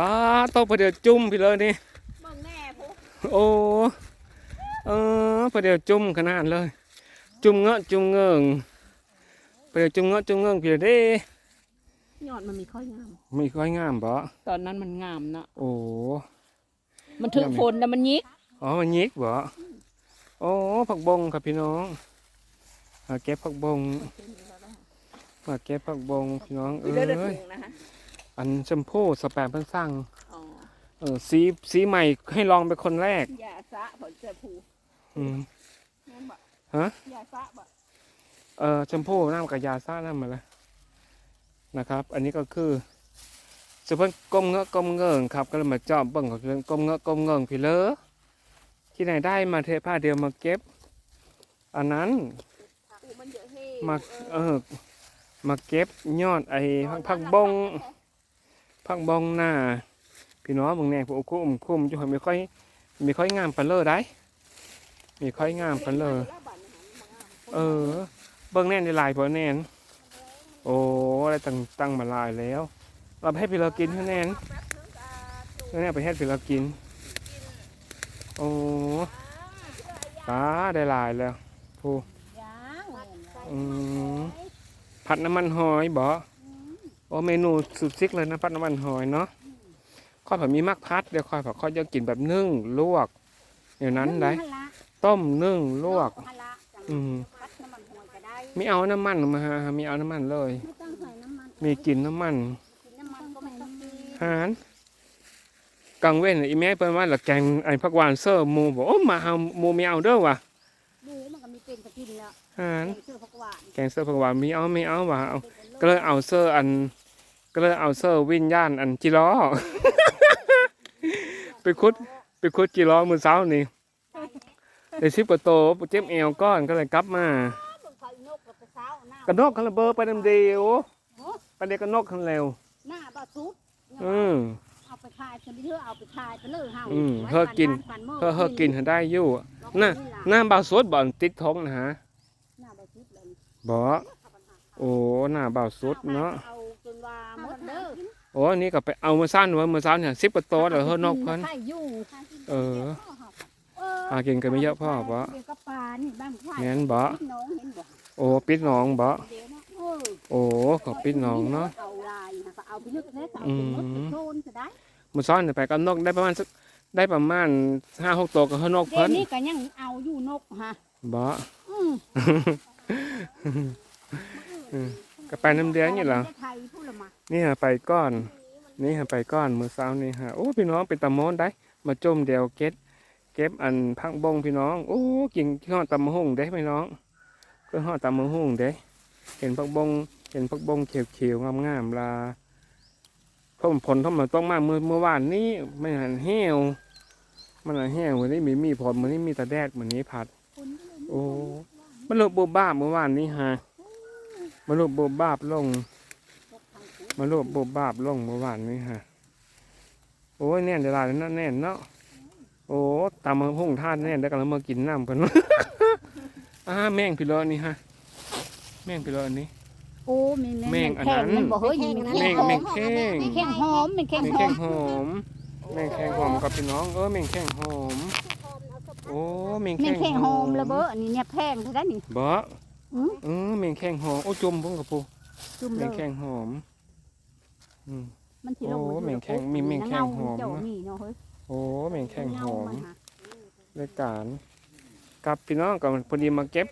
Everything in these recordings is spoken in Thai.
ป้าโตประเดี๋ยวจุ่มพี่เลยนี่เบิ่งแน่ผู้โอ้เออประเดี๋ยวจุ่มขนาดเลย จุ่มเงาะจุ่มเงิงประเดี๋ยวจุ่มเงาะจุ่มเงิงพี่เด้ยอดมันมีข้อยงามไม่ค่อยงามบ่ตอนนั้นมันงามเนาะโอ้มันถึงฝนแล้วมันยิกอ๋อมันยิกบ่โอ้ผักบงครับพี่น้องมาเก็บผักบงมาเก็บผักบงพี่น้องเอ้เด้อเด้อถุยงนะฮะ อันชมพู่สแปมเพิ่นสั่งอ๋อเออสีสีใหม่ให้ลองเป็นคนแรก ยาสะผลเจ็บผูอืมแม่นบ่ฮะ ยาสะบ่เออชมพู่น้ำกับยาซ่าน้ำมาแล้วนะครับ อันนี้ก็คือสุเพิ่นก้มเงอะก้มเงิงครับ ก็เลยมาจอบเบิ่งของเพิ่นก้มเงอะก้มเงิงพี่เลอที่ไหนได้มาเทผ้าเดียวมาเก็บ อันนั้นปูมันเยอะเฮ้มาเออมาเก็บยอดไอ้ผักผักบง ผักบงหน้าพี่น้องมึงแน่พวกคุ้มคุ้มจุ่ไม่ค่อยมีค่อยงามปันเลอได้มีค่อยงามปันเลอเออ เบิ่งแน่นในลายพอแน่นโอ้ได้ตั้งตั้งมาลายแล้ว เราไปให้พี่เรากินเท่าแน่นแน่ไปให้พี่เรากิน โอ้ตาได้ลายแล้วผู้ยางอืมผัดน้ำมันหอยบ่ โอ้เมนูสุดซิกเลยนะผัดน้ำมันหอยเนาะข้อยผัดมีมักพัดเดี๋ยวข้อยผัดข้อยจะกินแบบนึ่งลวกเดี๋ยวนั้นได้ต้มนึ่งลวก อืมพัดน้ำมันหอยก็ได้มีเอาน้ำมันมาฮะมีเอาน้ำมันเลยไม่ต้องใส่น้ำมันมีกลินน้ำมันกินน้ำมันก็ไม่ต้องมีหารกังเว้นอีแม่เปิ้นว่าละแกงไอ้ผักหวานเซอร์หมูบอกโอ้มาเอาหมูมีเอาเด้อว่ะหมูมันก็มีเป็นตะกินแล้วหารเสื้อผักหวานแกงเซอร์ผักหวานมีเอาไม่เอาว่ะเอาก็เลยเอาเซอร์อัน ก็เลยเอาเซอร์วิญญาณอันจิล้อ ไปคุดไปคุดจิล้อมือเช้านี่ได้สิบกว่าโตเจ็บเอวก้อนก็เลยกลับมาเบิ่งเขาอีนกกับกระเซ้าหน้ากระนกคันระเบอไปน้ำเดียวไปเด็กกระนกคันเร็วหน้าบ่ซุดอืมเอาไปขายฉันไปเถอะเอาไปขายไปเลยเฮาอืมไว้เฮ้อกินปั่ๆเฮ้อเฮ้อกินให้ได้อยู่ลองน่ะกิล่ะหน้าบ่าวสดบ่อนติดท้องนะฮะหน้าบ่ซุดเลยบ่โอ้หน้าบ่าวสดเนาะ โอ้อันนี่ก็ไปเอามาสั้นไว้มาสั้นเนี่ยสิบกว่าโตเดี๋ยวเฮ้อนกเพิ่นใครอยู่เออเออหากินกันไม่เยอะพ่อบ่เดี๋ยวก็ปลานี่บ้านควายแม่นบ่พี่น้องเห็นบ่โอ้ปิดหนองบ่เดี๋ยวนะเออโอ้ก็ปิดหนองเนาะเอาลายนะก็เอาไปนึกแล้วก็เอาไปนึกไปโทนก็ได้มาซ้อนเนี่ยไปกับนกได้ประมาณสักได้ประมาณห้าหกตัวกับเฮ้อนกเดี๋ยเพิ่วนนี้ก็ยังเอาอยู่นกฮะบ่อืม ก็ไปน้ำเดือนนี่เหรอนี่ฮะไปก้อน นี่ฮะไปก้อนมือเช้านี่ฮะโอ้พี่น้องเป็นตะโมนได้ มาจมเดียวเก็บเก็บอันพังบงพี่น้องโอ้กินข้าวตำมะฮุ่งเด้พี่น้องก็ห่อตำมะฮุ่งเด้ เห็นพักบงเห็นพักบงเขียวๆงามๆลาเพราะผลเขามาต้องมากเมื่อเมื่อวานนี้ไม่หันแห้วมันหันแห้ววันนี้มีมีผลวันนี้มีต่แดดวันนี้ผัด โอ้มันลบบบบ้าเมื่อวานนี้ฮะ มันลบบบบ้าบลง มาลบบบบ้าบลงเมื่อวานนี้ฮะ โอ้ยแน่นเดี๋ยวลายนั่นแน่นเนาะ โอ้ตามมาพุ่งท่านแน่นแล้วกันแล้วมากินน้ำกันอ่าแม่งพี่เลอนี่ฮะ แม่งพี่เลออันนี้ โอ้มีแม่งอันนั้นมันบ่เฮ้ยแม่งแม่งแข้งแข้งหอมเป็นแข้งแม่งหอแข้มงหอมแม่งแข้งหอมกับพี่น้องเออแม่งแข้งหอม โอ้แม่งแม่แข้งงแข้งหหออมมระเบ้ออันนี้เนี่ยแพงเท่านั้นนี่บ่อืม เออแม่งแข้งหอมโอ้จมพุ่งกับปูจุ่มเลแม่งยแข้งหอมอืม มันสิลงโอ้แม่งแข้งมีแม่งแข้งหอม เจ้านะนี่เนาะเฮ้ยโอ้แม่งแข้งหอม เงามันหารายการกับพี่น้องก็พอดีมาเก็บ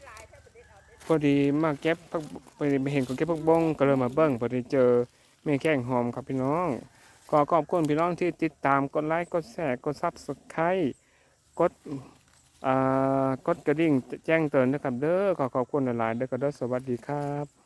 พอดีมาเก็บพักพอดีไปเห็นคนเก็บพักบงก็เลยมาเบิ้งพอดีเจอแม่งแข้งหอมครับพี่น้องขอขอบคุณพี่น้องที่ติดตามกดไลค์กดแชร์กดซับสไครต์กดอ่า กดกระดิ่งแจ้งเตือนนะครับเด้อขอขอบคุณหลายๆเด้อก็เด้อสวัสดีครับ